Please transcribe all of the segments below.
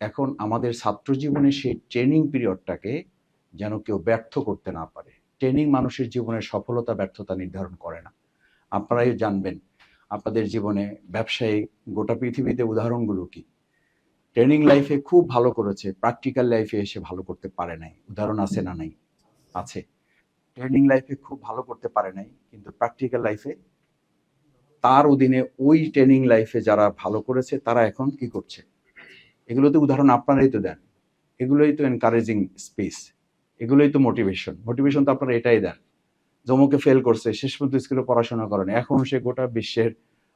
এখন আমাদের ছাত্র জীবনে সেই ট্রেনিং পিরিয়ডটাকে যেন কেউ ব্যর্থ করতে না পারে। ট্রেনিং মানুষের জীবনের সফলতা, ব্যর্থতা নির্ধারণ করে না। আপনারাই জানবেন, আপনাদের জীবনে ব্যবসায়ী, গোটা পৃথিবীতে উদাহরণগুলো কি? ট্রেনিং লাইফে খুব ভালো করেছে প্র্যাকটিক্যাল লাইফে এসে ভালো করতে পারে নাই। উদাহরণ আছে না নাই? আছে। ট্রেনিং লাইফে খুব ভালো করতে পারে নাই, কিন্তু প্র্যাকটিক্যাল লাইফে তার অধীনে ওই ট্রেনিং লাইফে যারা ভালো করেছে, তারা এখন কি করছে? এগুলোতে উদাহরণ আপনারাই তো দেন। এগুলোই তো এনকারেজিং স্পেস এগুলোই তো মোটিভেশন মোটিভেশন তো আপনারা এটাই দেন। জমুকে ফেল করছে, শেষ পর্যন্ত স্কুলে পড়াশোনা করেন। এখন সে গোটা বিশ্বের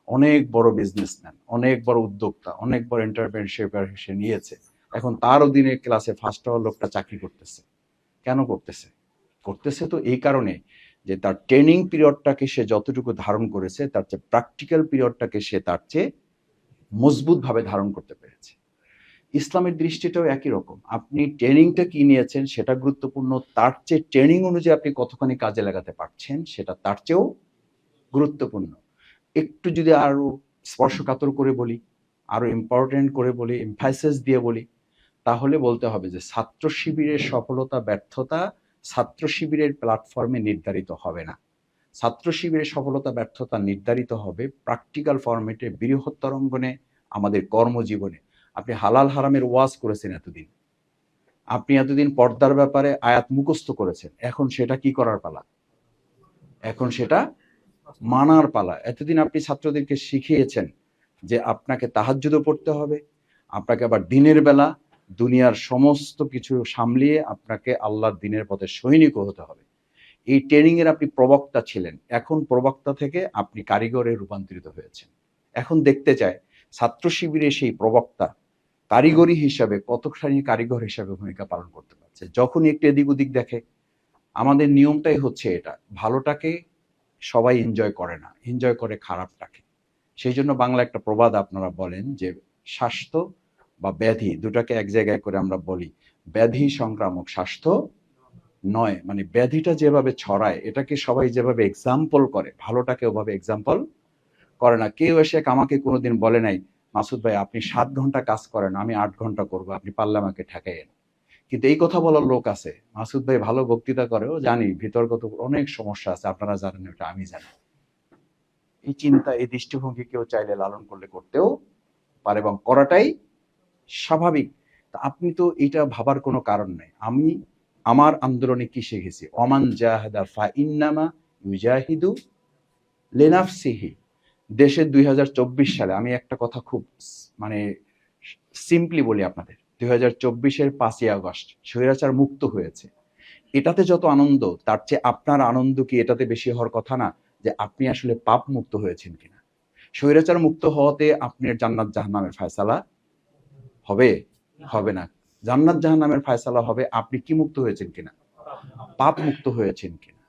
অনেক বড় বিজনেসম্যান অনেক বড় উদ্যোক্তা, অনেক বড় এন্টারপ্রেনশিপ সে নিয়েছে। এখন তার অধীনে ক্লাসে ফার্স্ট হওয়ার লোকটা চাকরি করতেছে। কেন করতেছে? করতেছে তো এই কারণে যে তার ট্রেনিং পিরিয়ডটাকে সে যতটুকু ধারণ করেছে, তার চেয়ে প্র্যাকটিক্যাল পিরিয়ডটাকে সে তার চেয়ে মজবুতভাবে ধারণ করতে পেরেছে। ইসলামের দৃষ্টিটাও একই রকম। আপনি ট্রেনিংটা কি নিয়েছেন সেটা গুরুত্বপূর্ণ, তার চেয়ে ট্রেনিং অনুযায়ী আপনি কতখানি কাজে লাগাতে পারছেন সেটা তার চেয়েও গুরুত্বপূর্ণ। একটু যদি আরও স্পর্শকাতর করে বলি, আরও ইম্পর্টেন্ট করে বলি এমফাইসিস দিয়ে বলি, তাহলে বলতে হবে যে ছাত্র শিবিরের সফলতা, ব্যর্থতা ছাত্র শিবিরের প্ল্যাটফর্মে নির্ধারিত হবে না। ছাত্র শিবিরের সফলতা, ব্যর্থতা নির্ধারিত হবে প্র্যাকটিক্যাল ফরম্যাটে বৃহত্তর অঙ্গনে আমাদের কর্মজীবনে। আপনি হালাল হারামের ওয়াজ করেছেন এতদিন। আপনি এতদিন পর্দার ব্যাপারে আয়াত মুখস্থ করেছেন। এখন সেটা কি করার পালা? এখন সেটা মানার পালা। এতদিন আপনি ছাত্রদেরকে শিখিয়েছেন যে আপনাকে তাহাজ্জুদও পড়তে হবে, আপনাকে আবার দিনের বেলা দুনিয়ার সমস্ত কিছু সামলিয়ে আপনাকে আল্লাহর দিনের পথে সৈনিক হতে হবে। এই ট্রেনিং এর আপনি প্রবক্তা ছিলেন। এখন প্রবক্তা থেকে আপনি কারিগরে রূপান্তরিত হয়েছেন। এখন দেখতে চায়, ছাত্র শিবিরে সেই প্রবক্তা কারিগরি হিসাবে কতখানি কারিগর হিসাবে ভূমিকা পালন করতে পারছে। যখনই একটু এদিক ওদিক দেখে, আমাদের নিয়মটাই হচ্ছে এটা, ভালোটাকে সবাই এনজয় করে না এনজয় করে খারাপটাকে। সেই জন্য বাংলা একটা প্রবাদ আপনারা বলেন যে, স্বাস্থ্য বা ব্যাধি, দুটাকে এক জায়গায় করে আমরা বলি, ব্যাধি সংক্রামক স্বাস্থ্য নয়। মানে ব্যাধিটা যেভাবে ছড়ায়, এটাকে সবাই যেভাবে এক্সাম্পল করে, ভালোটাকে ওভাবে এক্সাম্পল করে না। কেউ এসে আমাকে কোনোদিন বলে নাই মাসুদ ভাই, আপনি সাত ঘণ্টা কাজ করেন, আমি আট ঘণ্টা করব, আপনি পারলে আমাকে ঠেকাইয়েন কিন্তু এই কথা বলার লোক আছে। মাসুদ ভাই ভালো বক্তৃতা করেও জানি ভিতরগত অনেক সমস্যা আছে, আপনারা জানেন ওটা আমি জানি। এই চিন্তা, এই দৃষ্টিভঙ্গি কেউ চাইলে লালন করলে করতেও পারে এবং করাটাই স্বাভাবিক। তা আপনি তো এটা ভাবার কোনো কারণ নেই। আমি আমার আন্দোলনে কি শিখেছি অমান জাহাদা ফা ইন্নামা ইউজাহিদু লেনাফসিহি। দেশের দুই সালে, আমি একটা কথা খুব মানে সিম্পলি বলি আপনাদের, দুই হাজার চব্বিশের পাঁচই আগস্ট স্বৈরাচার মুক্ত হয়েছে। এটাতে যত আনন্দ, তার চেয়ে আপনার আনন্দ কি এটাতে বেশি হওয়ার কথা না, যে আপনি আসলে পাপ মুক্ত হয়েছেন কিনা? স্বৈরাচার মুক্ত হওয়াতে আপনার জান্নাত জাহান্নামের ফয়সালা হবে? হবে না। জান্নাত জাহান্নামের ফয়সালা হবে, আপনি কি মুক্ত হয়েছেন কিনা? পাপ মুক্ত হয়েছেন কিনা?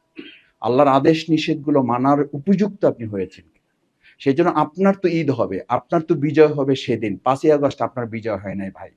আল্লাহর আদেশ নিষেধগুলো মানার উপযুক্ত আপনি হয়েছেন সেই জন্য আপনার তো ঈদ হবে, আপনার তো বিজয় হবে সেদিন। পাঁচই আগস্ট আপনার বিজয় হয় নাই ভাই।